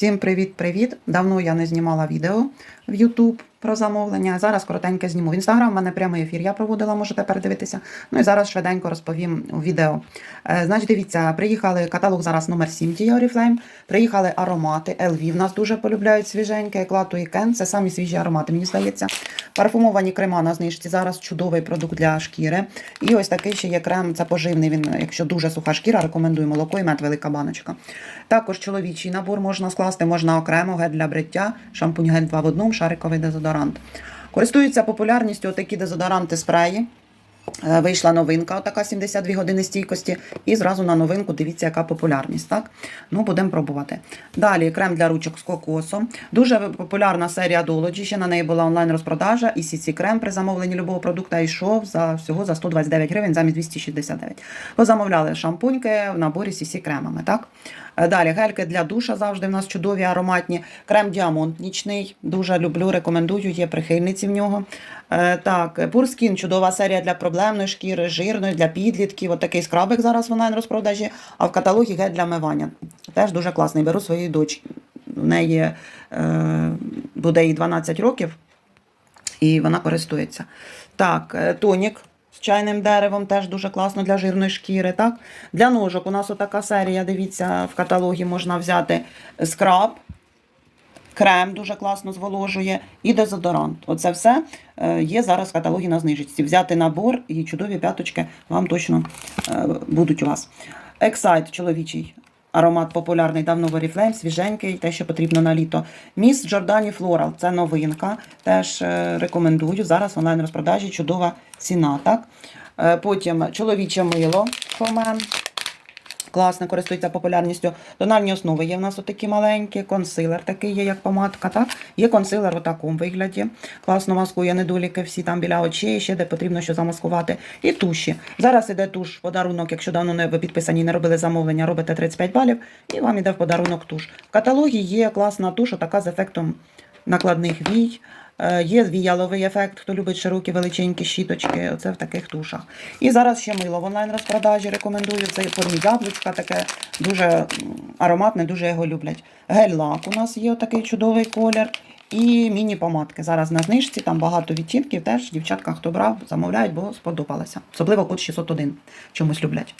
Всім привіт-привіт! Давно я не знімала відео в YouTube про замовлення. Зараз коротеньке зніму. В Instagram в мене прямий ефір я проводила, можете передивитися. Ну і зараз швиденько розповім у відео. Е, значить, дивіться, приїхали каталог зараз номер 7 Ті Oriflame. Приїхали аромати. LV в нас дуже полюбляють свіженьке, Еклату і Кен. Це самі свіжі аромати, мені здається. Парфумовані крема на знижці. Зараз чудовий продукт для шкіри. І ось такий ще є крем, це поживний. Він, якщо дуже суха шкіра, рекомендую молоко і мед велика баночка. Також чоловічий набор можна скласти, можна окремо гель для бриття, шампунь гель 2 в одному, шариковий дезодорант. Користуються популярністю такі дезодоранти спреї. Е, Вийшла новинка, отака 72 години стійкості, і зразу на новинку дивіться, яка популярність. Так? Ну, будемо пробувати. Далі крем для ручок з кокосом. Дуже популярна серія Dolody, ще на неї була онлайн-розпродажа, і CC крем при замовленні любого продукту йшов за всього за 129 гривень замість 269. Позамовляли шампуньки в наборі CC кремами. Так? Е, Далі гельки для душа завжди в нас чудові, ароматні. Крем діамонт нічний. Дуже люблю, рекомендую, є прихильниці в нього. Е, Так, Пурскін, чудова серія для проблемної шкіри, жирної, для підлітків. От такий скрабик зараз в онлайн-розпродажі, а в каталогі гель для мивання. Теж дуже класний. Беру своїй дочці. У неї е, буде їй 12 років, і вона користується. Так, е, тонік з чайним деревом теж дуже класно для жирної шкіри. Так? Для ножок у нас отака серія, дивіться, в каталогі можна взяти скраб, крем дуже класно зволожує і дезодорант. Оце все е, є зараз в каталогі на знижечці. Взяти набор і чудові п'яточки вам точно е, будуть у вас. Ексайт чоловічий. Аромат популярний давно в Oriflame, свіженький, те, що потрібно на літо. Міс Джордані Флорал, це новинка. Теж е, рекомендую. Зараз онлайн-розпродажі чудова ціна. Так? Потім чоловіче мило Фомен. Класно, користується популярністю. Тональні основи є в нас отакі маленькі, консилер такий є, як помадка. Так? Є консилер у такому вигляді. Класно маскує недоліки всі там біля очей, ще де потрібно що замаскувати. І туші. Зараз іде туш подарунок, якщо давно не ви підписані, не робили замовлення, робите 35 балів, і вам іде в подарунок туш. В каталогі є класна туш, така з ефектом накладних вій. Е, Є віяловий ефект, хто любить широкі величенькі щіточки, оце в таких тушах. І зараз ще мило в онлайн-розпродажі рекомендую. Це формі яблучка, таке дуже ароматне, дуже його люблять. Гель-лак у нас є такий чудовий колір. І міні-помадки. Зараз на знижці, там багато відтінків. Теж дівчатка, хто брав, замовляють, бо сподобалося. Особливо код 601 чомусь люблять.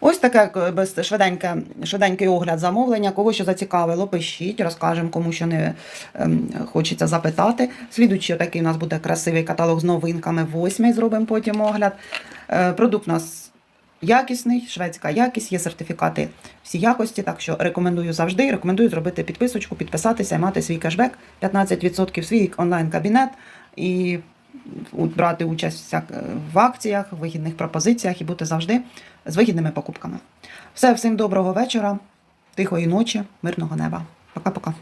Ось таке е, швиденьке, швиденький огляд замовлення. Кого що зацікавило, пишіть, розкажемо, кому що не ем, хочеться запитати. Слідуючий такий у нас буде красивий каталог з новинками. Восьмий зробимо потім огляд. Е, продукт у нас якісний, шведська якість, є сертифікати всі якості. Так що рекомендую завжди. Рекомендую зробити підписочку, підписатися і мати свій кешбек 15% свій онлайн-кабінет і брати участь в акціях, вигідних пропозиціях і бути завжди з вигідними покупками. Все, всім доброго вечора, тихої ночі, мирного неба. Пока-пока.